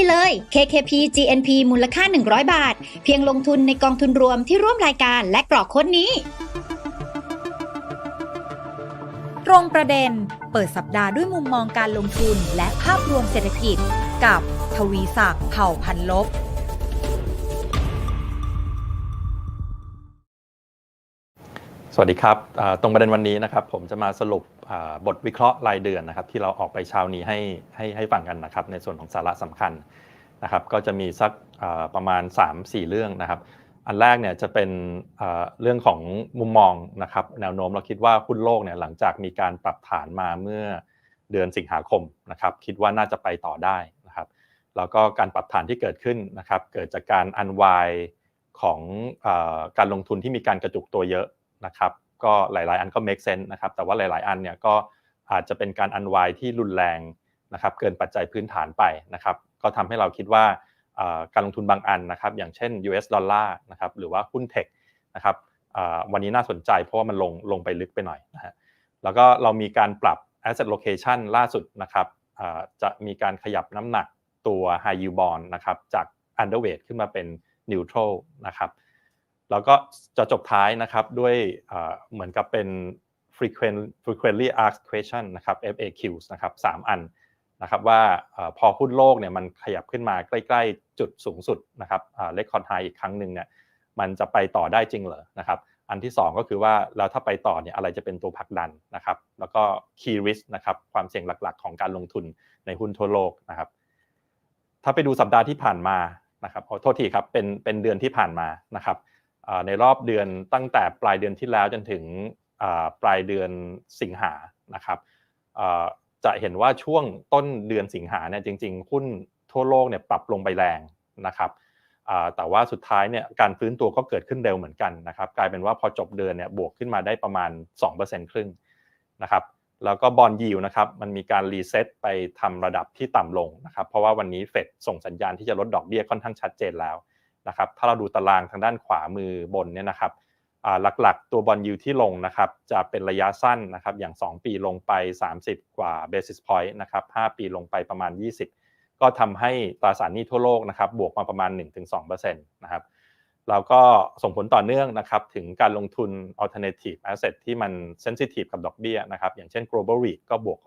ไปเลย KKP GNP มูลค่า 100 บาท เพียงลงทุนในกองทุนรวมที่ร่วมรายการและกรอกค้ดนี้ ตรงประเด็น เปิดสัปดาห์ด้วยมุมมองการลงทุนและภาพรวมเศรษฐกิจ กับทวีศักดิ์เผ่าพันลบ สวัสดีครับ ตรงประเด็นวันนี้นะครับ ผมจะมาสรุปบทวิเคราะห์รายเดือนนะครับ ที่เราออกไปเช้านี้ให้ให้ให้ฟังกันนะครับ ในส่วนของสาระสำคัญนะครับ ก็จะมีสักประมาณ 3-4 เรื่องนะครับ อันแรกเนี่ยจะเป็นเรื่องของมุมมองนะครับ แนวโน้มเราคิดว่าหุ้นโลกเนี่ยหลังจากมีการปรับฐานมาเมื่อเดือนสิงหาคมนะครับ คิดว่าน่าจะไปต่อได้นะครับ แล้วก็การปรับฐานที่เกิดขึ้นนะครับ เกิดจากการอันวายของการลงทุนที่มีการกระจุกตัวเยอะ นะครับก็หลาย ๆ อันก็ make sense นะครับแต่ว่าหลาย ๆ อันเนี่ยก็อาจจะเป็นการอันวายที่รุนแรงนะครับเกินปัจจัยพื้นฐานไปนะครับก็ทำให้เราคิดว่าการลงทุนบางอันนะครับอย่างเช่น US ดอลลาร์นะครับหรือว่าหุ้นเทคนะครับวันนี้น่าสนใจเพราะว่ามันลงลงไปลึกไปหน่อยนะฮะแล้วก็เรามีการปรับ asset location ล่าสุดนะครับจะมีการขยับน้ำหนักตัว high yield bond นะครับจาก underweight ขึ้นมาเป็น neutral นะครับ แล้วก็จะจบท้ายนะครับด้วยเหมือนกับเป็น frequent frequently asked question นะครับ FAQs นะครับสามอันนะครับว่าอพอหุ้นโลกเนี่ยมันขยับขึ้นมาใกล้ ๆ จุดสูงสุดนะครับเลคคอร์ดไฮอีกครั้งหนึ่งเนี่ยมันจะไปต่อได้จริงเหรอนะครับอันที่ 2 ก็คือว่าแล้วถ้าไปต่อเนี่ยอะไรจะเป็นตัวผลักดันนะครับ แล้วก็ key risk นะครับความเสี่ยงหลักๆ ของการลงทุนในหุ้นทั่วโลกนะครับ ถ้าไปดูสัปดาห์ที่ผ่านมานะครับขอโทษทีครับเป็นเป็นเดือนที่ผ่านมานะครับ ในรอบเดือนตั้งแต่ปลายเดือนที่แล้วจนถึงปลายเดือนสิงหานะครับจะเห็นว่าช่วงต้นเดือนสิงหาเนี่ยจริงๆหุ้นทั่วโลกเนี่ยปรับลงไปแรงนะครับแต่ว่าสุดท้ายเนี่ยการฟื้นตัวก็เกิดขึ้นเร็วเหมือนกันนะครับกลายเป็นว่าพอจบเดือนเนี่ยบวกขึ้นมาได้ประมาณ 2%ครึ่งนะครับแล้วก็บอลยิวนะครับมันมีการรีเซ็ตไปทำระดับที่ต่ำลงนะครับเพราะว่าวันนี้เฟดส่งสัญญาณที่จะลดดอกเบี้ยค่อนข้างชัดเจนแล้ว นะครับถ้าเราดูตารางทางด้านขวามือบนเนี่ยนะครับหลักๆ ตัวบอลยูที่ลงนะครับจะเป็นระยะสั้นนะครับอย่าง 2 ปีลงไป 30 กว่า basis point นะครับ5ปีลงไปประมาณ 20 ก็ทำให้ตราสารหนี้ทั่วโลกนะครับบวกมาประมาณ 1-2%นะครับแล้วก็ส่งผลต่อเนื่องนะครับถึงการลงทุน alternative asset ที่มัน sensitive กับดอกเบี้ยนะครับอย่างเช่น global REIT ก็บวก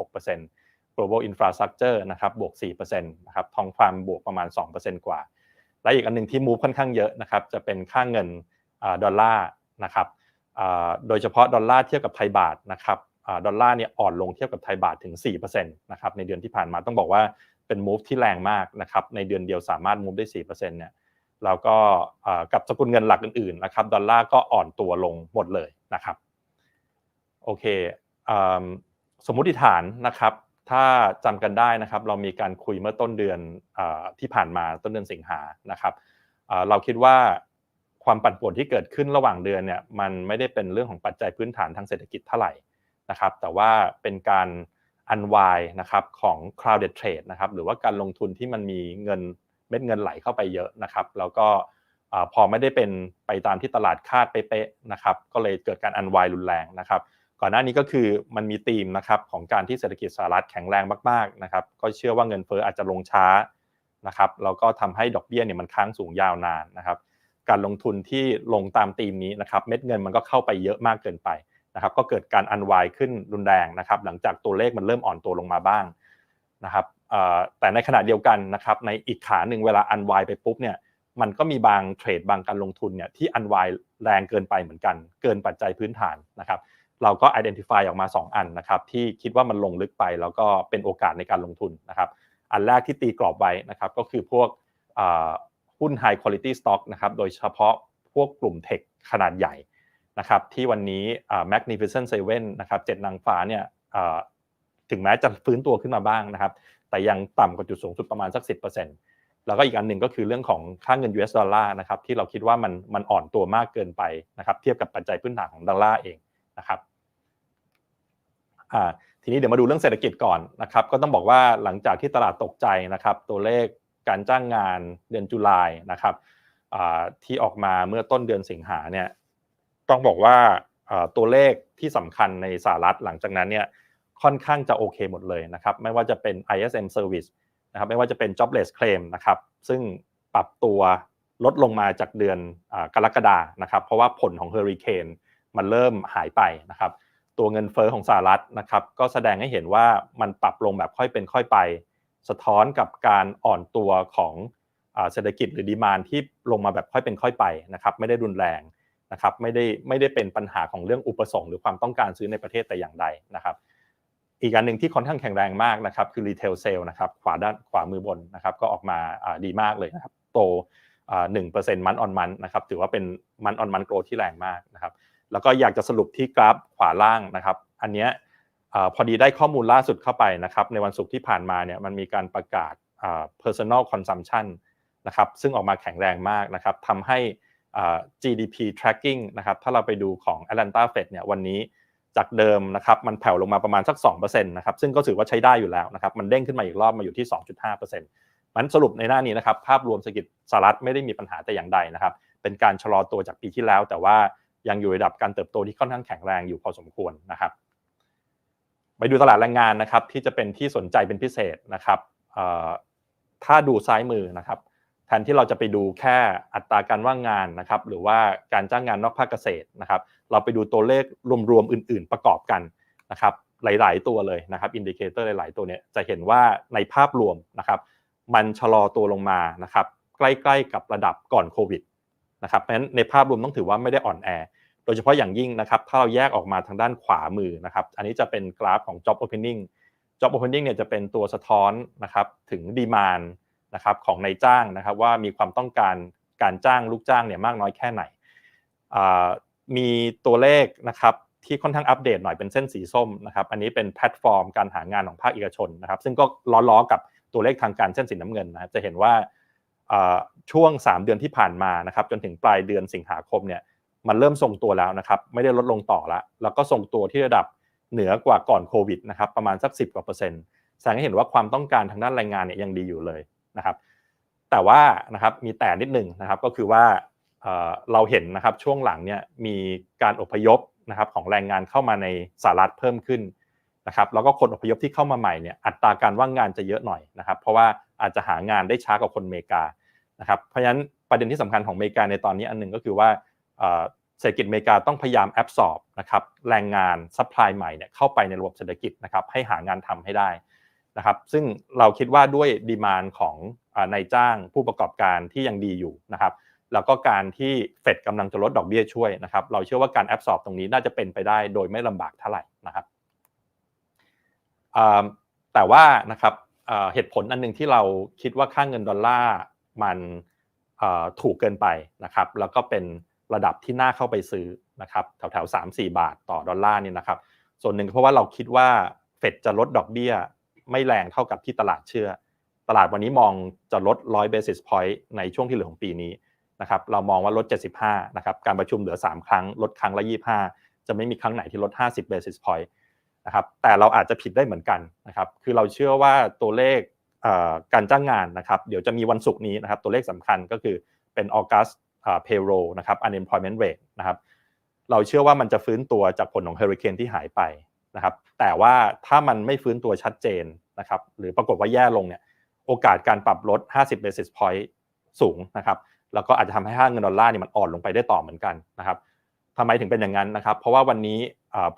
6% global infrastructure นะครับบวก 4%นะครับทองคำบวกประมาณ 2%กว่า และอีกอันหนึ่งที่มูฟค่อนข้างเยอะนะครับจะเป็นค่าเงินดอลลาร์นะครับโดยเฉพาะดอลลาร์เทียบกับไทยบาทนะครับดอลลาร์เนี่ยอ่อนลงเทียบกับไทยบาทถึง4%นะครับในเดือนที่ผ่านมาต้องบอกว่าเป็นมูฟที่แรงมากนะครับในเดือนเดียวสามารถมูฟได้4%เนี่ยแล้วก็กับสกุลเงินหลักอื่นๆนะครับดอลลาร์ก็อ่อนตัวลงหมดเลยนะครับโอเคสมมุติฐานนะครับ ถ้าจำกันได้นะครับ เรามีการคุยเมื่อต้นเดือนอที่ผ่านมาต้นเดือนสิงหานะครับเราคิดว่าความปั่นป่วนที่เกิดขึ้นระหว่างเดือนเนี่ยมันไม่ได้เป็นเรื่องของปัจจัยพื้นฐานทางเศรษฐกิจเท่าไหร่นะครับ แต่ว่าเป็นการอันวายนะครับของ crowded trade นะครับหรือว่าการลงทุนที่มันมีเงินเม็ดเงินไหลเข้าไปเยอะนะครับ แล้วก็พอไม่ได้เป็นไปตามที่ตลาดคาดเป๊ะๆนะครับ ก็เลยเกิดการอันวายรุนแรงนะครับ ก่อนหน้านี้ก็คือมันมีธีมนะครับของการที่เศรษฐกิจสหรัฐแข็งแรงมากๆนะครับก็เชื่อว่าเงินเฟ้ออาจจะลงช้านะครับแล้วก็ทำให้ดอกเบี้ยเนี่ยมันค้างสูงยาวนานนะครับการลงทุนที่ลงตามธีมนี้นะครับเม็ดเงินมันก็เข้าไปเยอะมากเกินไปนะครับก็เกิดการอันวายขึ้นรุนแรงนะครับหลังจากตัวเลขมันเริ่มอ่อนตัวลงมาบ้างนะครับแต่ในขณะเดียวกันนะครับในอีกขาหนึ่งเวลาอันวายไปปุ๊บเนี่ยมันก็มีบางเทรดบางการลงทุนเนี่ยที่อันวายแรงเกินไปเหมือนกัน เกินปัจจัยพื้นฐานนะครับ เราก็ identify ออกมา 2 อันนะครับที่คิดว่ามันลงลึกไป แล้วก็เป็นโอกาสในการลงทุนนะครับ อันแรกที่ตีกรอบไว้นะครับก็คือพวกหุ้น high quality stock นะครับโดยเฉพาะพวกกลุ่มเทคขนาดใหญ่นะครับที่วันนี้ magnificent seven นะครับเจ็ดนางฟ้าเนี่ยถึงแม้จะฟื้นตัวขึ้นมาบ้างนะครับ แต่ยังต่ำกว่าจุดสูงสุดประมาณสัก 10%แล้วก็อีกอันหนึ่งก็คือเรื่องของค่าเงิน US ดอลลาร์นะครับที่เราคิดว่ามันมันอ่อนตัวมากเกินไปนะครับเทียบกับปัจจัยพื้นฐานของดอลลาร์เองนะครับ ทีนี้เดี๋ยวมาดูเรื่องเศรษฐกิจก่อนนะครับ ก็ต้องบอกว่าหลังจากที่ตลาดตกใจนะครับ ตัวเลขการจ้างงานเดือนตุลานะครับที่ออกมาเมื่อต้นเดือนสิงหาเนี่ยต้องบอกว่าตัวเลขที่สำคัญในสหรัฐหลังจากนั้นเนี่ยค่อนข้างจะโอเคหมดเลยนะครับ ไม่ว่าจะเป็น ISM Service นะครับไม่ว่าจะเป็น jobless claim นะครับ ซึ่งปรับตัวลดลงมาจากเดือนอกรกฎานะครับ เพราะว่าผลของเฮอริเคนมันเริ่มหายไปนะครับ ตัวเงินเฟอ้อของสหรัฐนะครับก็แสดงให้เห็นว่ามันปรับลงแบบค่อยเป็นค่อยไป สะท้อนกับการอ่อนตัวของเศรษฐกิจหรือดีมานที่ลงมาแบบค่อยเป็นค่อยไปนะครับไม่ได้รุนแรงนะครับไม่ได้ไม่ได้เป็นปัญหาของเรื่องอุปสงค์หรือความต้องการซื้อในประเทศแต่อย่างใดนะครับอีกอันหนึ่งที่ค่อนข้างแข็งแรงมากนะครับคือรีเทลเซลนะครับขวาด้านขวามือบนนะครับก็ออกมาดีมากเลยนะครับโตหนึ่งเปอร์เซ็นต์มันออนมันนะครับถือว่าเป็นมันออนมันโกรที่แรงมากนะครับ แล้วก็อยากจะสรุปที่กราฟขวาล่างนะครับ อันเนี้ยพอดีได้ข้อมูลล่าสุดเข้าไปนะครับ ในวันศุกร์ที่ผ่านมาเนี่ยมันมีการประกาศ personal consumption นะครับซึ่งออกมาแข็งแรงมากนะครับทำให้ GDP tracking นะครับถ้าเราไปดูของ Atlanta Fed เนี่ยวันนี้จากเดิมนะครับมันแผ่วลงมาประมาณสัก2%นะครับซึ่งก็ถือว่าใช้ได้อยู่แล้วนะครับมันเด้งขึ้นมาอีกรอบมาอยู่ที่ 2.5%มันสรุปในหน้านี้นะครับภาพรวมเศรษฐกิจสหรัฐไม่ได้มีปัญหาแต่อย่างใดนะครับเป็นการชะลอตัวจากปีที่แล้ว แต่ว่า ยังอยู่ระดับการเติบโตที่ค่อนข้างแข็งแรงอยู่พอสมควรนะครับไปดูตลาดแรงงานนะครับที่จะเป็นที่สนใจเป็นพิเศษนะครับถ้าดูซ้ายมือนะครับแทนที่เราจะไปดูแค่อัตราการว่างงานนะครับหรือว่าการจ้างงานนอกภาคเกษตรนะครับเราไปดูตัวเลขรวมๆอื่น ๆ ประกอบกันนะครับหลาย ๆ ตัวเลยนะครับอินดิเคเตอร์หลาย ๆ ตัวเนี้ยจะเห็นว่าในภาพรวมนะครับมันชะลอตัวลงมานะครับใกล้ ๆ กับระดับก่อนโควิด นะครับเพราะฉะนั้นในภาพรวมต้องถือว่าไม่ได้อ่อนแอ โดยเฉพาะอย่างยิ่งนะครับถ้าเราแยกออกมาทางด้านขวามือนะครับอันนี้จะเป็นกราฟของ job opening job opening เนี่ยจะเป็นตัวสะท้อนนะครับถึงดีมานนะครับของนายจ้างนะครับว่ามีความต้องการการจ้างลูกจ้างเนี่ยมากน้อยแค่ไหน มีตัวเลขนะครับที่ค่อนข้างอัปเดตหน่อยเป็นเส้นสีส้มนะครับอันนี้เป็นแพลตฟอร์มการหางานของภาคเอกชนนะครับซึ่งก็ล้อๆกับตัวเลขทางการเส้นสีน้ำเงินนะจะเห็นว่า ช่วง 3 เดือนที่ผ่านมานะครับจนถึงปลายเดือนสิงหาคมเนี่ยมันเริ่มทรงตัวแล้วนะครับไม่ได้ลดลงต่อล้วแล้วก็ทรงตัวที่ระดับเหนือกว่าก่อนโควิดนะครับประมาณสัก 10กว่าเปอร์เซ็นต์แสดงให้เห็นว่าความต้องการทางด้านแรงงานเนี่ยยังดีอยู่เลยนะครับแต่ว่านะครับมีแต่นิดหนึ่งนะครับก็คือว่าเราเห็นนะครับช่วงหลังเนี่ยมีการอพยพนะครับของแรงงานเข้ามาในสหรัฐเพิ่มขึ้นนะครับแล้วก็คนอพยพที่เข้ามาใหม่เนี่ยอัตราการว่างงานจะเยอะหน่อยนะครับเพราะว่าอาจจะหางานได้ช้ากว่าคนอเมริกา นะครับเพราะฉะนั้นประเด็นที่สำคัญของอเมริกาในตอนนี้อันหนึ่งก็คือว่าเศรษฐกิจอเมริกาต้องพยายามแอบสอบนะครับแรงงานซัพพลายใหม่เนี่ยเข้าไปในระบบเศรษฐกิจนะครับให้หางานทำให้ได้นะครับซึ่งเราคิดว่าด้วยดีมานของนายจ้างผู้ประกอบการที่ยังดีอยู่นะครับแล้วก็การที่เฟดกำลังจะลดดอกเบี้ยช่วยนะครับเราเชื่อว่าการแอบสอบตรงนี้น่าจะเป็นไปได้โดยไม่ลำบากเท่าไหร่นะครับแต่ว่านะครับเหตุผลอันหนึ่งที่เราคิดว่าค่างเงินดอลลาร์ มันถูกเกินไปนะครับ แล้วก็เป็นระดับที่น่าเข้าไปซื้อนะครับแถวแถวสามสี่บาทต่อดอลลาร์นี่นะครับ ส่วนหนึ่งเพราะว่าเราคิดว่าเฟดจะลดดอกเบี้ยไม่แรงเท่ากับที่ตลาดเชื่อ ตลาดวันนี้มองจะลด100 basis point ในช่วงที่เหลือของปีนี้นะครับเรามองว่าลด 75 นะครับ การประชุมเหลือ 3 ครั้ง ลดครั้งละ 25 จะไม่มีครั้งไหนที่ลด 50 basis point นะครับ แต่เราอาจจะผิดได้เหมือนกันนะครับ คือเราเชื่อว่าตัวเลข การจ้างงานนะครับ เดี๋ยวจะมีวันศุกร์นี้นะครับ ตัวเลขสำคัญก็คือเป็น August payroll นะครับ unemployment rate นะครับ เราเชื่อว่ามันจะฟื้นตัวจากผลของเฮอริเคนที่หายไปนะครับ แต่ว่าถ้ามันไม่ฟื้นตัวชัดเจนนะครับ หรือปรากฏว่าแย่ลงเนี่ย โอกาสการปรับลด 50 basis point สูงนะครับ แล้วก็อาจจะทำให้ค่าเงินดอลลาร์นี่มันอ่อนลงไปได้ต่อเหมือนกันนะครับทำไมถึงเป็นอย่างนั้นนะครับ เพราะว่าวันนี้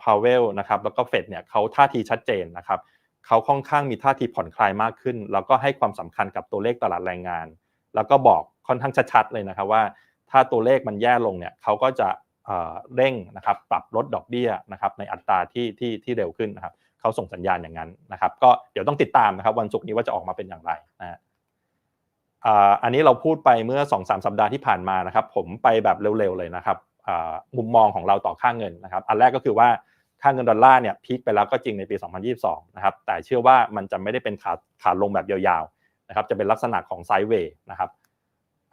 พาวเวลนะครับ แล้วก็เฟดเนี่ยเขาท่าทีชัดเจนนะครับ เขาค่อนข้างมีท่าทีผ่อนคลายมากขึ้น แล้วก็ให้ความสำคัญกับตัวเลขตลาดแรงงาน แล้วก็บอกค่อนข้างชัดๆเลยนะครับว่า ถ้าตัวเลขมันแย่ลงเนี่ยเขาก็จะเร่งนะครับปรับลดดอกเบี้ยนะครับในอัตราที่ที่ที่เร็วขึ้นนะครับเขาส่งสัญญาณอย่างนั้นนะครับ ก็เดี๋ยวต้องติดตามนะครับ วันศุกร์นี้ว่าจะออกมาเป็นอย่างไรนะอันนี้เราพูดไปเมื่อ2อสสัปดาห์ที่ผ่านมานะครับ ผมไปแบบเร็วๆเลยนะครับมุมมองของเราต่อค่าเงินนะครับ อันแรกก็คือว่า ค่าเงินดอลลาร์เนี่ยพีคไปแล้วก็จริงในปี 2022 นะครับ แต่เชื่อว่ามันจะไม่ได้เป็นขาขาลงแบบยาวๆ นะครับ จะเป็นลักษณะของไซด์เวย์นะครับ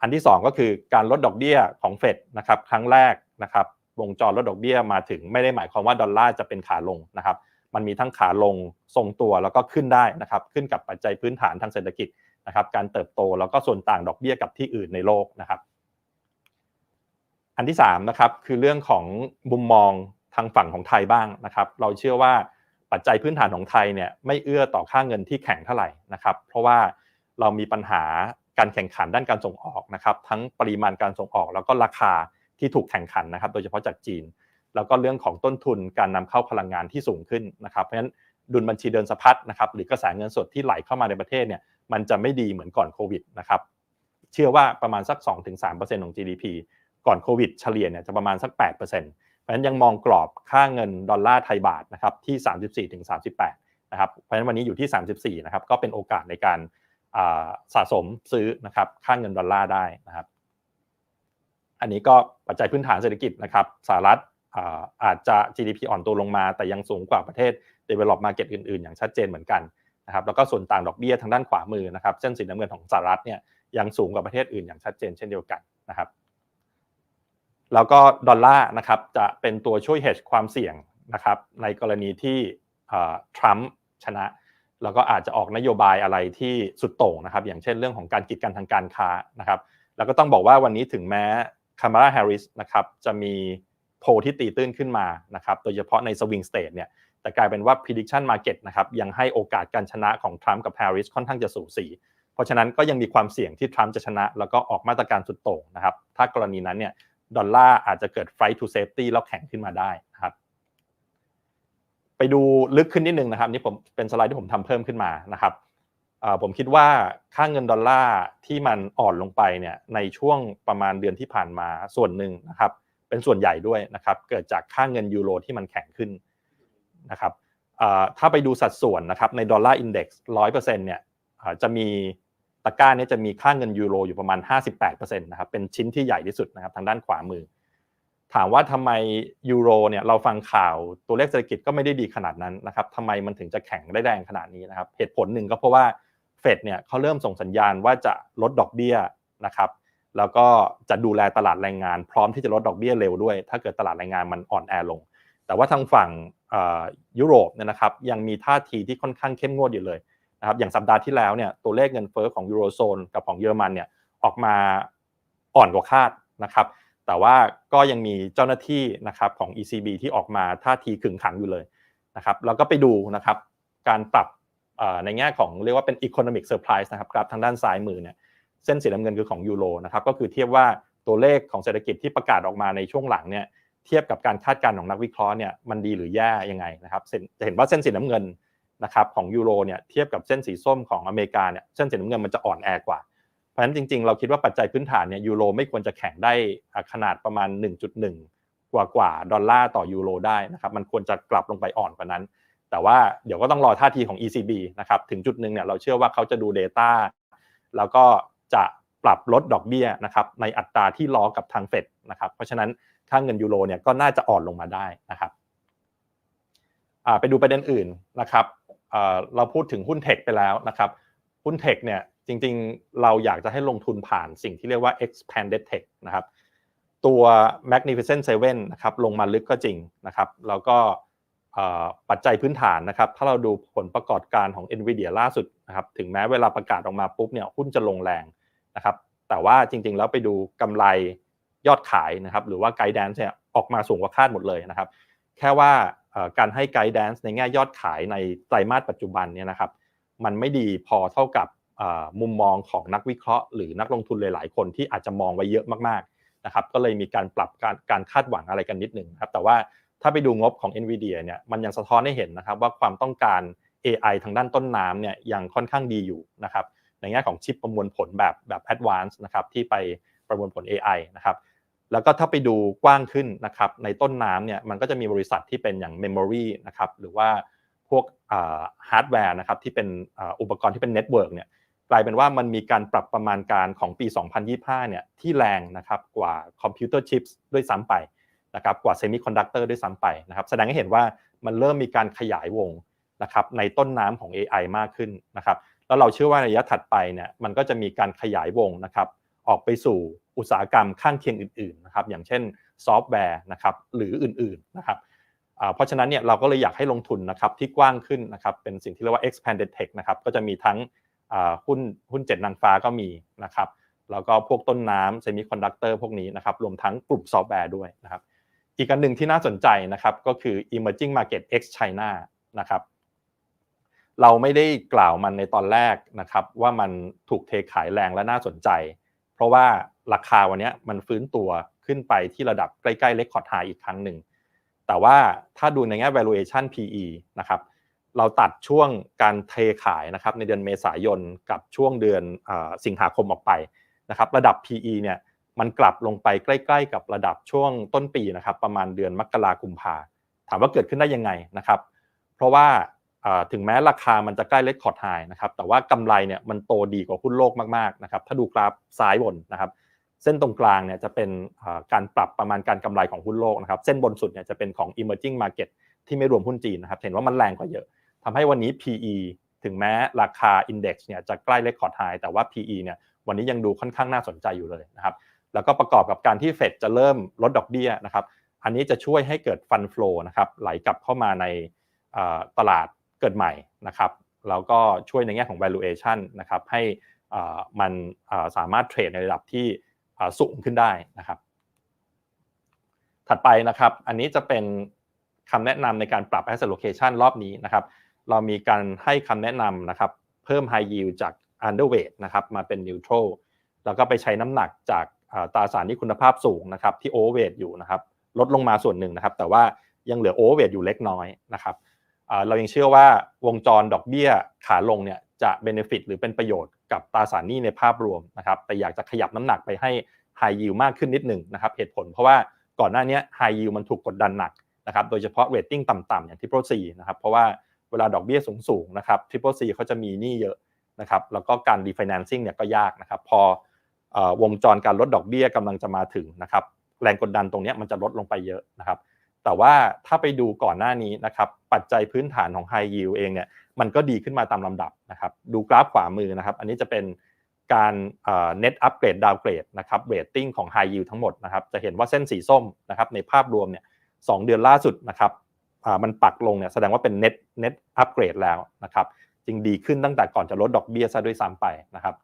อันที่ 2 ก็คือการลดดอกเบี้ยของเฟดนะครับ ครั้งแรกนะครับ วงจรลดดอกเบี้ยมาถึงไม่ได้หมายความว่าดอลลาร์จะเป็นขาลงนะครับ มันมีทั้งขาลงทรงตัวแล้วก็ขึ้นได้นะครับ ขึ้นกับปัจจัยพื้นฐานทางเศรษฐกิจนะครับ การเติบโตแล้วก็ส่วนต่างดอกเบี้ยกับที่อื่นในโลกนะครับ อันที่3นะครับคือเรื่องของมุมมอง ทางฝั่งของไทยบ้างนะครับ เราเชื่อว่าปัจจัยพื้นฐานของไทยเนี่ยไม่เอื้อต่อค่าเงินที่แข็งเท่าไหร่นะครับ เพราะว่าเรามีปัญหาการแข่งขันด้านการส่งออกนะครับ ทั้งปริมาณการส่งออก แล้วก็ราคาที่ถูกแข่งขันนะครับ โดยเฉพาะจากจีน แล้วก็เรื่องของต้นทุนการนำเข้าพลังงานที่สูงขึ้นนะครับ เพราะฉะนั้นดุลบัญชีเดินสะพัดนะครับ หรือกระแสเงินสดที่ไหลเข้ามาในประเทศเนี่ยมันจะไม่ดีเหมือนก่อนโควิดนะครับเชื่อว่าประมาณสัก 2-3%ของ GDP ก่อนโควิดเฉลี่ยเนี่ยจะประมาณสัก 8%เราะฉะนั้นยังมองกรอบค่าเงินดอลลาร์ไทยบาทนะครับที่ 34-38นะครับเพราะฉะนั้นวันนี้อยู่ที่ 34นะครับก็เป็นโอกาสในการสะสมซื้อนะครับค่าเงินดอลลาร์ได้นะครับ อันนี้ก็ปัจจัยพื้นฐานเศรษฐกิจนะครับสหรัฐอาจจะ GDP อ่อนตัวลงมา แต่ยังสูงกว่าประเทศ develop market อื่นๆ อย่างชัดเจนเหมือนกันนะครับแล้วก็ส่วนต่างดอกเบี้ยทางด้านขวามือนะครับเส้นสีน้ำเงินของสหรัฐเนี่ยยังสูงกว่าประเทศอื่นอย่างชัดเจนเช่นเดียวกันนะครับ แล้วก็ดอลลาร์นะครับจะเป็นตัวช่วย hedge ความเสี่ยงนะครับในกรณีที่ทรัมป์ชนะ แล้วก็อาจจะออกนโยบายอะไรที่สุดโต่งนะครับ อย่างเช่นเรื่องของการกีดกันทางการค้านะครับ แล้วก็ต้องบอกว่าวันนี้ถึงแม้คามาราแฮร์ริสนะครับจะมีโพที่ตีตื้นขึ้นมานะครับโดยเฉพาะในสวิงสเตทเนี่ยแต่กลายเป็นว่า prediction market นะครับยังให้โอกาสการชนะของทรัมป์กับแฮร์ริสค่อนข้างจะสูสีเพราะฉะนั้นก็ยังมีความเสี่ยงที่ทรัมป์จะชนะ แล้วก็ออกมาตรการสุดโต่งนะครับถ้ากรณีนั้นเนี่ย ดอลลาร์อาจจะเกิด flight to safety แล้วแข็งขึ้นมาได้นะครับ ไปดูลึกขึ้นนิดนึงนะครับ นี่ผมเป็นสไลด์ที่ผมทำเพิ่มขึ้นมานะครับผมคิดว่าค่าเงินดอลลาร์ที่มันอ่อนลงไปเนี่ยในช่วงประมาณเดือนที่ผ่านมาส่วนหนึ่งนะครับ เป็นส่วนใหญ่ด้วยนะครับ เกิดจากค่าเงินยูโรที่มันแข็งขึ้นนะครับถ้าไปดูสัดส่วนนะครับในดอลลาร์อินเด็กซ์ร้อยเปอร์เซ็นต์เนี่ยจะมี ตะกร้านี้จะมีค่าเงินยูโรอยู่ประมาณ 58%นะครับเป็นชิ้นที่ใหญ่ที่สุดนะครับทางด้านขวามือ ถามว่าทำไมยูโรเนี่ยเราฟังข่าวตัวเลขเศรษฐกิจก็ไม่ได้ดีขนาดนั้นนะครับทำไมมันถึงจะแข็งได้แรงขนาดนี้นะครับเหตุผลหนึ่งก็เพราะว่าเฟดเนี่ยเขาเริ่มส่งสัญญาณว่าจะลดดอกเบี้ยนะครับแล้วก็จะดูแลตลาดแรงงาน พร้อมที่จะลดดอกเบี้ยเร็วด้วย ถ้าเกิดตลาดแรงงานมันอ่อนแอลง แต่ว่าทางฝั่งยุโรปเนี่ยนะครับยังมีท่าทีที่ค่อนข้างเข้มงวดอยู่เลย นะครับอย่างสัปดาห์ที่แล้วเนี่ยตัวเลขเงินเฟ้อของยูโรโซนกับของเยอรมันเนี่ยออกมาอ่อนกว่าคาดนะครับ แต่ว่าก็ยังมีเจ้าหน้าที่นะครับของ ECB ที่ออกมาท่าทีขึงขังอยู่เลยนะครับแล้วก็ไปดูนะครับการปรับในแง่ของเรียกว่าเป็น economic surprise นะครับกราฟทางด้านซ้ายมือเนี่ยเส้นสีน้ำเงินคือของยูโรนะครับก็คือเทียบว่าตัวเลขของเศรษฐกิจที่ประกาศออกมาในช่วงหลังเนี่ยเทียบกับการคาดการณ์ของนักวิเคราะห์เนี่ยมันดีหรือแย่ยังไงนะครับจะเห็นว่าเส้นสีน้ำเงิน นะครับของยูโรเนี่ยเทียบกับเส้นสีส้มของอเมริกาเนี่ยเส้นสีน้ำเงินมันจะอ่อนแอกว่า เพราะฉะนั้นจริงๆ เราคิดว่าปัจจัยพื้นฐานเนี่ยยูโรไม่ควรจะแข่งได้ขนาดประมาณ 1.1 กว่ากว่าดอลลาร์ต่อยูโรได้นะครับมันควรจะกลับลงไปอ่อนกว่านั้น แต่ว่าเดี๋ยวก็ต้องรอท่าทีของ ECB นะครับถึงจุดหนึ่งเนี่ยเราเชื่อว่าเขาจะดู Data แล้วก็จะปรับลดดอกเบี้ยนะครับในอัตราที่ล้อกับทางเฟดนะครับเพราะฉะนั้นค่าเงินยูโรเนี่ยก็น่าจะอ่อนลงมาได้นะครับไปดูประเด็นอื่นนะครับ เราพูดถึงหุ้นเทคไปแล้วนะครับหุ้นเทคเนี่ยจริงๆ เราอยากจะให้ลงทุนผ่านสิ่งที่เรียกว่า expanded tech นะครับตัว magnificent seven นะครับลงมาลึกก็จริงนะครับแล้วก็ปัจจัยพื้นฐานนะครับถ้าเราดูผลประกอบการของ NVIDIA ล่าสุดนะครับถึงแม้เวลาประกาศออกมาปุ๊บเนี่ยหุ้นจะลงแรงนะครับแต่ว่าจริงๆ แล้วไปดูกำไรยอดขายนะครับหรือว่า guidance เนี่ยออกมาสูงกว่าคาดหมดเลยนะครับแค่ว่า การให้ไกด์แดนซ์ในแง่ยอดขายในไตรมาสปัจจุบันเนี่ยนะครับมันไม่ดีพอเท่ากับมุมมองของนักวิเคราะห์หรือนักลงทุนหลาย ๆ คนที่อาจจะมองไว้เยอะมากๆนะครับก็เลยมีการปรับการการคาดหวังอะไรกันนิดหนึ่งครับแต่ว่าถ้าไปดูงบของ NVIDIA เนี่ยมันยังสะท้อนให้เห็นนะครับว่าความต้องการ AI ทางด้านต้นน้ำเนี่ยยังค่อนข้างดีอยู่นะครับในแง่ของชิปประมวลผลแบบแบบ Advanced นะครับที่ไปประมวลผล AI นะครับ แล้วก็ถ้าไปดูกว้างขึ้นนะครับในต้นน้ำเนี่ยมันก็จะมีบริษัทที่เป็นอย่าง Memory นะครับหรือว่าพวกฮาร์ดแวร์นะครับที่เป็นอุปกรณ์ที่เป็นเน็ตเวิร์กเนี่ยกลายเป็นว่ามันมีการปรับประมาณการของปี 2025 เนี่ยที่แรงนะครับกว่าคอมพิวเตอร์ชิปด้วยซ้ำไปนะครับกว่าเซมิคอนดักเตอร์ด้วยซ้ำไปนะครับแสดงให้เห็นว่ามันเริ่มมีการขยายวงนะครับในต้นน้ำของ AI มากขึ้นนะครับแล้วเราเชื่อว่าระยะถัดไปเนี่ยมันก็จะมีการขยายวงนะครับ ออกไปสู่อุตสาหกรรมข้างเคียงอื่นๆนะครับอย่างเช่นซอฟต์แวร์นะครับหรืออื่นๆนะครับเพราะฉะนั้นเนี่ยเราก็เลยอยากให้ลงทุนนะครับที่กว้างขึ้นนะครับเป็นสิ่งที่เรียกว่า expanded tech นะครับก็จะมีทั้งหุ้นหุ้นเจ็ดนางฟ้าก็มีนะครับแล้วก็พวกต้นน้ำเซมิคอนดักเตอร์พวกนี้นะครับรวมทั้งกลุ่มซอฟต์แวร์ด้วยนะครับอีกอันหนึ่งที่น่าสนใจนะครับก็คือ emerging market ex China นะครับเราไม่ได้กล่าวมันในตอนแรกนะครับว่ามันถูกเทขายแรงและน่าสนใจ ราะว่าราคาวันนี้มันฟื้นตัวขึ้นไปที่ระดับใกล้ๆ record high อีกครั้งหนึ่ง แต่ว่าถ้าดูในแง่ valuation PE นะครับ เราตัดช่วงการเทขายนะครับในเดือนเมษายนกับช่วงเดือนอสิงหาคมออกไปนะครับ ระดับ PE เนี่ยมันกลับลงไปใกล้ ๆ กับระดับช่วงต้นปีนะครับ ประมาณเดือนมกราคมพาถามว่าเกิดขึ้นได้ยังไงนะครับ เพราะว่า ถึงแม้ราคามันจะใกล้เล c คอร์ดไฮนะครับแต่ว่ากำไรเนี่ยมันโตดีกว่าหุ้นโลกมากๆนะครับถ้าดูกราฟซ้ายบนนะครับเส้นตรงกลางเนี่ยจะเป็นการปรับประมาณการกำไรของหุ้นโลกนะครับเส้นบนสุดเนี่ยจะเป็นของ emerging market ที่ไม่รวมหุ้นจีนนะครับเห็นว่ามันแรงกว่าเยอะทำให้วันนี้ PE ถึงแม้ราคา Index เนี่ยจะใกล้ Record High แต่ว่า PE เนี่ยวันนี้ยังดูค่อนข้างน่าสนใจอยู่เลยนะครับแล้วก็ประกอบกับการที่เฟดจะเริ่มลดดอกเบี้ยนะครับอันนี้จะช่วยให้เกิดฟันฟลูนะครับไหลกลับเข้ามาในตลาด เกิดใหม่นะครับแล้วก็ช่วยในแง่ของ valuation นะครับให้มันสามารถเทรดในระดับที่สูงขึ้นได้นะครับ ถัดไปนะครับอันนี้จะเป็นคำแนะนำในการปรับ asset allocation รอบนี้นะครับ เรามีการให้คำแนะนำนะครับเพิ่ม high yield จาก underweight นะครับมาเป็น neutral แล้วก็ไปใช้น้ำหนักจากตราสารที่คุณภาพสูงนะครับที่ overweight อยู่นะครับลดลงมาส่วนหนึ่งนะครับ แต่ว่ายังเหลือ overweight อยู่เล็กน้อยนะครับ เรายังเชื่อว่าวงจรดอกเบี้ยขาลงเนี่ยจะ benefit หรือเป็นประโยชน์กับตราสารหนี้ในภาพรวมนะครับแต่อยากจะขยับน้ำหนักไปให้ high yield มากขึ้นนิดหนึ่งนะครับเหตุผลเพราะว่าก่อนหน้านี้ high yield มันถูกกดดันหนักนะครับโดยเฉพาะ rating ต่ำๆอย่าง triple C นะครับเพราะว่าเวลาดอกเบี้ยสูงๆนะครับ triple C เขาจะมีหนี้เยอะนะครับแล้วก็การ refinancing เนี่ยก็ยากนะครับพออวงจรการลดดอกเบี้ยกำลังจะมาถึงนะครับแรงกดดันตรงนี้มันจะลดลงไปเยอะนะครับ แต่ว่าถ้าไปดูก่อนหน้านี้นะครับปัจจัยพื้นฐานของ High Yield เองเนี่ยมันก็ดีขึ้นมาตามลำดับนะครับดูกราฟขวามือนะครับ อันนี้จะเป็นการเอ่อ net upgrade downgrade นะครับ rating ของ High Yield ทั้งหมดนะครับ จะเห็นว่าเส้นสีส้มนะครับในภาพรวมเนี่ยสองเดือนล่าสุดนะครับมันปักลงเนี่ยแสดงว่าเป็น net net upgrade แล้วนะครับจึงดีขึ้นตั้งแต่ก่อนจะลดดอกเบี้ยซะด้วยซ้ำไปนะครับ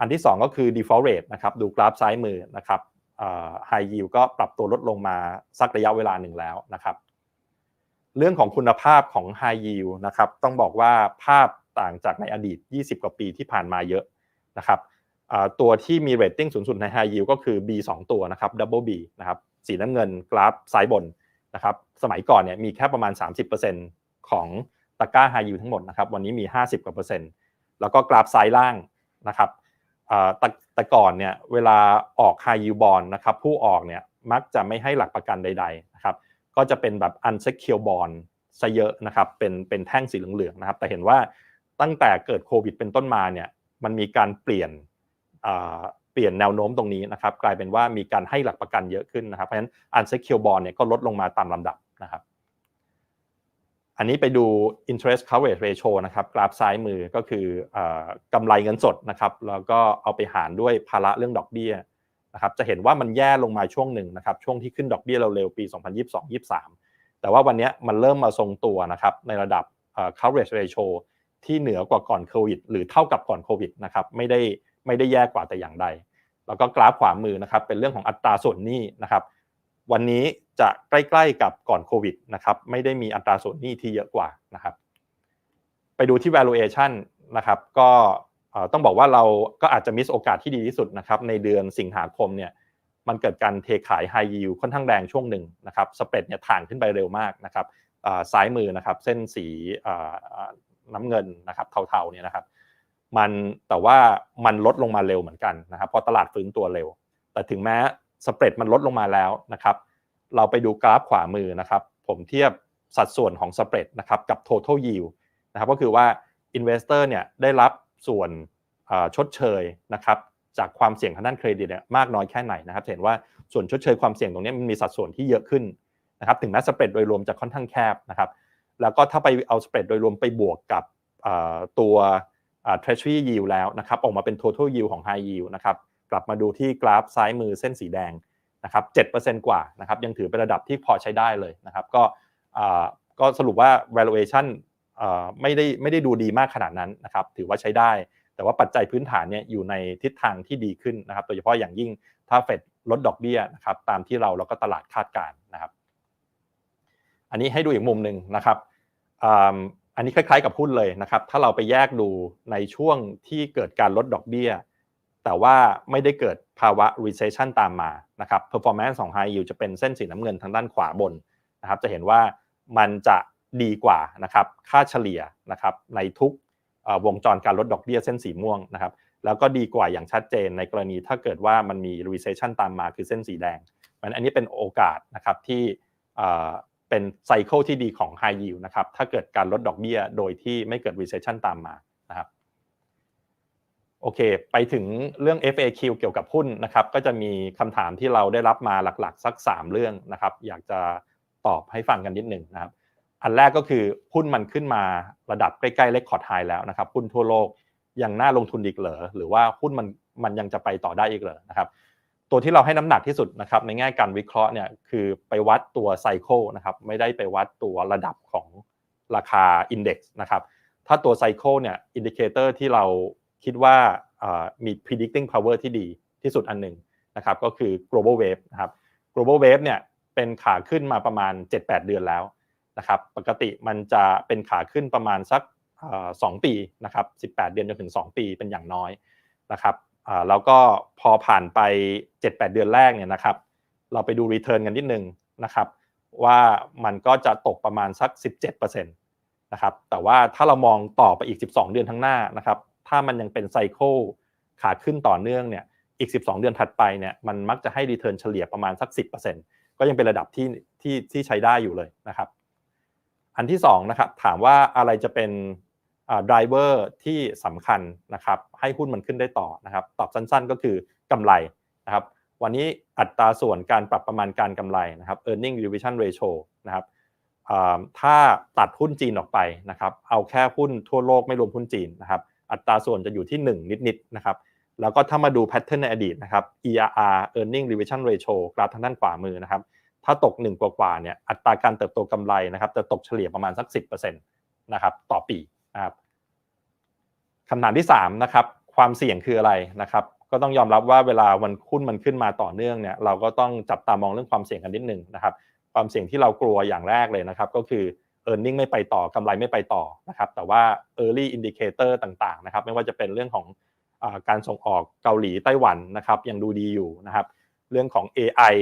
อันที่ 2 ก็คือ default rate นะครับ ดูกราฟซ้ายมือนะครับ อ่า high yield ก็ปรับตัวลดลงมาสักระยะเวลาหนึ่งแล้วนะครับ เรื่องของคุณภาพของ high yield นะครับต้องบอกว่าภาพต่างจากในอดีต 20 กว่าปีที่ผ่านมาเยอะนะครับตัวที่มี rating สูงสุดใน high yield ก็คือ B 2 ตัวนะครับ double B นะครับสีน้ำเงินกราฟซ้ายบนนะครับสมัยก่อนเนี่ยมีแค่ประมาณ 30%ของตะกร้า high yield ทั้งหมดนะครับวันนี้มี 50กว่าเปอร์เซ็นต์แล้วก็กราฟซ้ายล่างนะครับ แต่แต่ก่อนเนี่ยเวลาออก high yield bond นะครับผู้ออกเนี่ยมักจะไม่ให้หลักประกันใดๆนะครับก็จะเป็นแบบ unsecured bond ซะเยอะนะครับเป็นเป็นแท่งสีเหลืองๆนะครับแต่เห็นว่าตั้งแต่เกิดโควิดเป็นต้นมาเนี่ยมันมีการเปลี่ยนเปลี่ยนแนวโน้มตรงนี้นะครับกลายเป็นว่ามีการให้หลักประกันเยอะขึ้นนะครับเพราะฉะนั้น unsecured bond เนี่ยก็ลดลงมาตามลำดับนะครับ อันนี้ไปดู interest coverage ratio นะครับ กราฟซ้ายมือก็คืออกำไรเงินสดนะครับ แล้วก็เอาไปหารด้วยภาระเรื่องดอกเบี้ยนะครับจะเห็นว่ามันแย่ลงมาช่วงหนึ่งนะครับ ช่วงที่ขึ้นดอกเบี้ยเร็วๆปี 2022-23 แต่ว่าวันนี้มันเริ่มมาทรงตัวนะครับในระดับ coverage ratio ที่เหนือกว่าก่อนโควิด หรือเท่ากับก่อนโควิดนะครับไม่ได้ไม่ได้แย่กว่าแต่อย่างใด แล้วก็กราฟขวามือนะครับเป็นเรื่องของอัตราส่วนหนี้นะครับ วันนี้จะใกล้ๆกับก่อนโควิดนะครับไม่ได้มีอัตราส่วนหนี้ที่เยอะกว่านะครับไปดูที่ valuation นะครับก็ต้องบอกว่าเราก็อาจจะมิสโอกาสที่ดีที่สุดนะครับในเดือนสิงหาคมเนี่ยมันเกิดการเทขาย high yield ค่อนข้างแรงช่วงหนึ่งนะครับสเปรดเนี่ยถ่างขึ้นไปเร็วมากนะครับซ้ายมือนะครับเส้นสีอ่าอ่าน้ำเงินนะครับเทาๆเนี่ยนะครับมันแต่ว่ามันลดลงมาเร็วเหมือนกันนะครับเพราะตลาดฟื้นตัวเร็ว แต่ถึงแม้ สเปรดมันลดลงมาแล้วนะครับ เราไปดูกราฟขวามือนะครับ ผมเทียบสัดส่วนของสเปรดนะครับกับ total yield นะครับก็คือว่า investor เนี่ยได้รับส่วนชดเชยนะครับจากความเสี่ยงทางด้านเครดิตเนี่ยมากน้อยแค่ไหนนะครับเห็นว่าส่วนชดเชยความเสี่ยงตรงนี้มันมีสัดส่วนที่เยอะขึ้นนะครับถึงแม้สเปรดโดยรวมจะค่อนข้างแคบนะครับ แล้วก็ถ้าไปเอาสเปรดโดยรวมไปบวกกับตัว treasury yield แล้วนะครับ ออกมาเป็น total yield ของ high yield นะครับ กลับมาดูที่กราฟซ้ายมือเส้นสีแดงนะครับ7%กว่านะครับยังถือเป็นระดับที่พอใช้ได้เลยนะครับก็ก็สรุปว่า valuation ไม่ได้ไม่ได้ดูดีมากขนาดนั้นนะครับถือว่าใช้ได้ แต่ว่าปัจจัยพื้นฐานเนี่ยอยู่ในทิศทางที่ดีขึ้นนะครับโดยเฉพาะอย่างยิ่งถ้าเฟดลดดอกเบี้ยนะครับตามที่เราแล้วก็ตลาดคาดการณ์นะครับ อันนี้ให้ดูอีกมุมหนึ่งนะครับอันนี้คล้ายๆกับหุ้นเลยนะครับ ถ้าเราไปแยกดูในช่วงที่เกิดการลดดอกเบี้ย แต่ว่าไม่ได้เกิดภาวะ recession ตามมานะครับ performance ของ high yield จะเป็นเส้นสีน้ำเงินทางด้านขวาบนนะครับ จะเห็นว่ามันจะดีกว่านะครับค่าเฉลี่ยนะครับในทุกวงจรการลดดอกเบี้ยเส้นสีม่วงนะครับแล้วก็ดีกว่าอย่างชัดเจนในกรณีถ้าเกิดว่ามันมี recession ตามมาคือเส้นสีแดงมันอันนี้เป็นโอกาสนะครับที่เอ่อเป็นไซเคิลที่ดีของ high yield นะครับถ้าเกิดการลดดอกเบี้ยโดยที่ไม่เกิด recession ตามมานะครับ โอเค ไปถึงเรื่อง FAQ เกี่ยวกับหุ้นนะครับ ก็จะมีคำถามที่เราได้รับมาหลักๆ สัก 3 เรื่องนะครับ อยากจะตอบให้ฟังกันนิดหนึ่งนะครับ อันแรกก็คือหุ้นมันขึ้นมาระดับใกล้ๆเลคคอร์ดไฮแล้วนะครับ หุ้นทั่วโลกยังน่าลงทุนอีกเหรอหรือว่าหุ้นมันมันยังจะไปต่อได้อีกเหรอนะครับ ตัวที่เราให้น้ำหนักที่สุดนะครับในแง่การวิเคราะห์เนี่ยคือไปวัดตัวไซเคิลนะครับไม่ได้ไปวัดตัวระดับของราคาอินเด็กซ์นะครับถ้าตัวไซเคิลเนี่ยอินดิเคเตอร์ที่เรา คิดว่ามี predicting power ที่ดีที่สุดอันหนึ่งนะครับก็คือ global wave นะครับ global wave เนี่ยเป็นขาขึ้นมาประมาณ 7-8 เดือนแล้วนะครับปกติมันจะเป็นขาขึ้นประมาณสักสองปีนะครับ18 เดือนจนถึง 2 ปีเป็นอย่างน้อยนะครับแล้วก็พอผ่านไป 7-8 เดือนแรกเนี่ยนะครับเราไปดู return กันนิดนึงนะครับว่ามันก็จะตกประมาณสัก 17%นะครับแต่ว่าถ้าเรามองต่อไปอีก 12 เดือนข้างหน้านะครับ ถ้ามันยังเป็นไซเคิลขาขึ้นต่อเนื่องเนี่ยอีก 12 เดือนถัดไปเนี่ยมันมักจะให้ return เฉลี่ยประมาณสัก 10%ก็ยังเป็นระดับที่ที่ที่ใช้ได้อยู่เลยนะครับ อันที่2นะครับถามว่าอะไรจะเป็นอ่า driver ที่สำคัญนะครับให้หุ้นมันขึ้นได้ต่อนะครับตอบสั้นๆ ก็คือกำไรนะครับวันนี้อัตราส่วนการปรับประมาณการกำไรนะครับ earning division ratio นะครับถ้าตัดหุ้นจีนออกไปนะครับเอาแค่หุ้นทั่วโลกไม่รวมหุ้นจีนนะครับ อัตราส่วนจะอยู่ที่ 1 นิดๆนะครับแล้วก็ถ้ามาดูแพทเทิร์นในอดีตนะครับ ERR earning division ratio กราฟทางด้านขวามือนะครับถ้าตก 1 กว่าๆเนี่ยอัตราการเติบโตกำไรนะครับจะตกเฉลี่ยประมาณสัก 10%นะครับต่อปีนะครับคำถามที่3นะครับความเสี่ยงคืออะไรนะครับก็ต้องยอมรับว่าเวลาวันหุ้นมันขึ้นมาต่อเนื่องเนี่ยเราก็ต้องจับตามองเรื่องความเสี่ยงกันนิดนึงนะครับความเสี่ยงที่เรากลัวอย่างแรกเลยนะครับ ก็คือ e a r n i n g ไม่ไปต่อกำไรไม่ไปต่อนะครับแต่ว่า early indicator ต่างๆนะครับไม่ว่าจะเป็นเรื่องของอการส่งออกเกาหลีไต้หวันนะครับยังดูดีอยู่นะครับเรื่องของ AI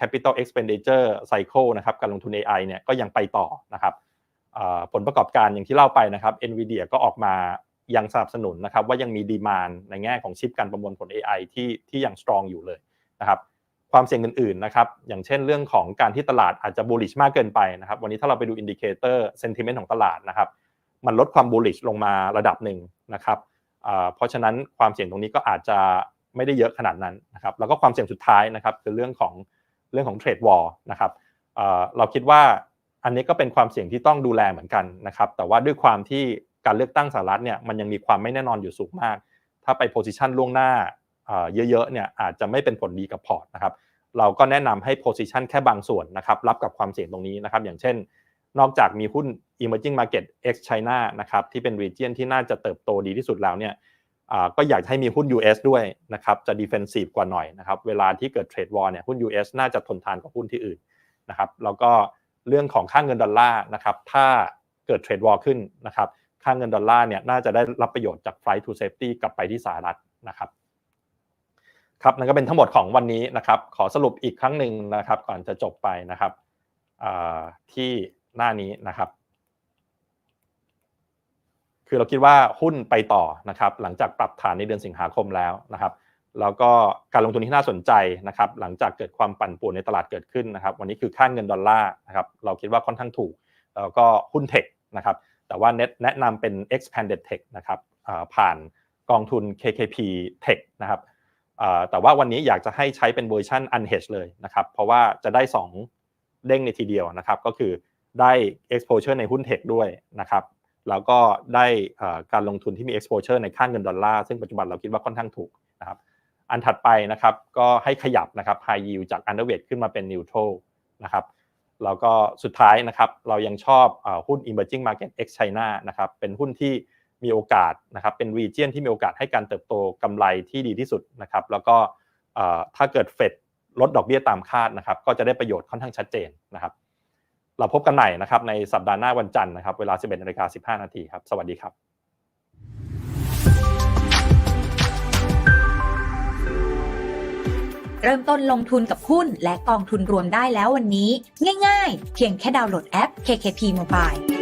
capital expenditure cycle นะครับการลงทุน AI เนี่ยก็ยังไปต่อนะครับผลประกอบการอย่างที่เล่าไปนะครับ NVIDIA ก็ออกมายังสนับสนุนนะครับว่ายังมีดีมานในแง่ของชิปการประมวลผล AI ที่ที่ยัง strong อยู่เลยนะครับ ความเสี่ยงอื่นๆนะครับอย่างเช่นเรื่องของการที่ตลาดอาจจะ bullish มากเกินไปนะครับวันนี้ถ้าเราไปดู indicator sentiment ของตลาดนะครับมันลดความ bullish ลงมาระดับหนึ่งนะครับเพราะฉะนั้นความเสี่ยงตรงนี้ก็อาจจะไม่ได้เยอะขนาดนั้นนะครับแล้วก็ความเสี่ยงสุดท้ายนะครับคือเรื่องของเรื่องของเทรดวอลนะครับเราคิดว่าอันนี้ก็เป็นความเสี่ยงที่ต้องดูแลเหมือนกันนะครับแต่ว่าด้วยความที่การเลือกตั้งสหรัฐเนี่ยมันยังมีความไม่แน่นอนอยู่สูงมาก ถ้าไปโพซิชันล่วงหน้า เยอะๆเนี่ยอาจจะไม่เป็นผลดีกับพอร์ตนะครับเราก็แนะนำให้โพซิชันแค่บางส่วนนะครับรับกับความเสี่ยงตรงนี้นะครับอย่างเช่น นอกจากมีหุ้น emerging market ex China นะครับที่เป็น region ที่น่าจะเติบโตดีที่สุดแล้วเนี่ยก็อยากให้มีหุ้น US ด้วยนะครับจะ defensive กว่าหน่อยนะครับเวลาที่เกิดเทรดวอร์เนี่ยหุ้น US น่าจะทนทานกว่าหุ้นที่อื่นนะครับแล้วก็เรื่องของค่าเงินดอลลาร์นะครับถ้าเกิดเทรดวอร์ขึ้นนะครับค่าเงินดอลลาร์เนี่ยน่าจะได้รับประโยชน์จาก flight to safety กลับไปที่สหรัฐนะครับ ครับนั่นก็เป็นทั้งหมดของวันนี้นะครับ ขอสรุปอีกครั้งหนึ่งนะครับ ก่อนจะจบไปนะครับที่หน้านี้นะครับ คือเราคิดว่าหุ้นไปต่อนะครับ หลังจากปรับฐานในเดือนสิงหาคมแล้วนะครับแล้วก็การลงทุนที่น่าสนใจนะครับ หลังจากเกิดความปั่นป่วนในตลาดเกิดขึ้นนะครับ วันนี้คือค่าเงินดอลลาร์นะครับ เราคิดว่าค่อนข้างถูก แล้วก็หุ้นเทคนะครับ แต่ว่าเน็ตแนะนำเป็น expanded tech นะครับผ่านกองทุน KKP Tech นะครับ แต่ว่าวันนี้อยากจะให้ใช้เป็นเวอร์ชัน unhedge เลยนะครับ เพราะว่าจะได้ 2 เด้งในทีเดียวนะครับ ก็คือได้ exposure ในหุ้นเทคด้วยนะครับ แล้วก็ได้การลงทุนที่มี exposure ในค่าเงินดอลลาร์ ซึ่งปัจจุบันเราคิดว่าค่อนข้างถูกนะครับ อันถัดไปนะครับก็ให้ขยับนะครับ high yield จาก underweight ขึ้นมาเป็น neutral นะครับแล้วก็สุดท้ายนะครับเรายังชอบเออหุ้น emerging market ex China นะครับเป็นหุ้นที่ มีโอกาสนะครับเป็น region ที่มีโอกาสให้การเติบโตกำไรที่ดีที่สุดนะครับแล้วก็ถ้าเกิดเฟดลดดอกเบี้ยตามคาดนะครับก็จะได้ประโยชน์ค่อนข้างชัดเจนนะครับ เราพบกันใหม่นะครับในสัปดาห์หน้าวันจันทร์นะครับเวลา 11นาฬิกา15 นาทีครับ สวัสดีครับเริ่มต้นลงทุนกับหุ้นและกองทุนรวมได้แล้ววันนี้ ง่ายๆ เพียงแค่ดาวน์โหลดแอป KKP Mobile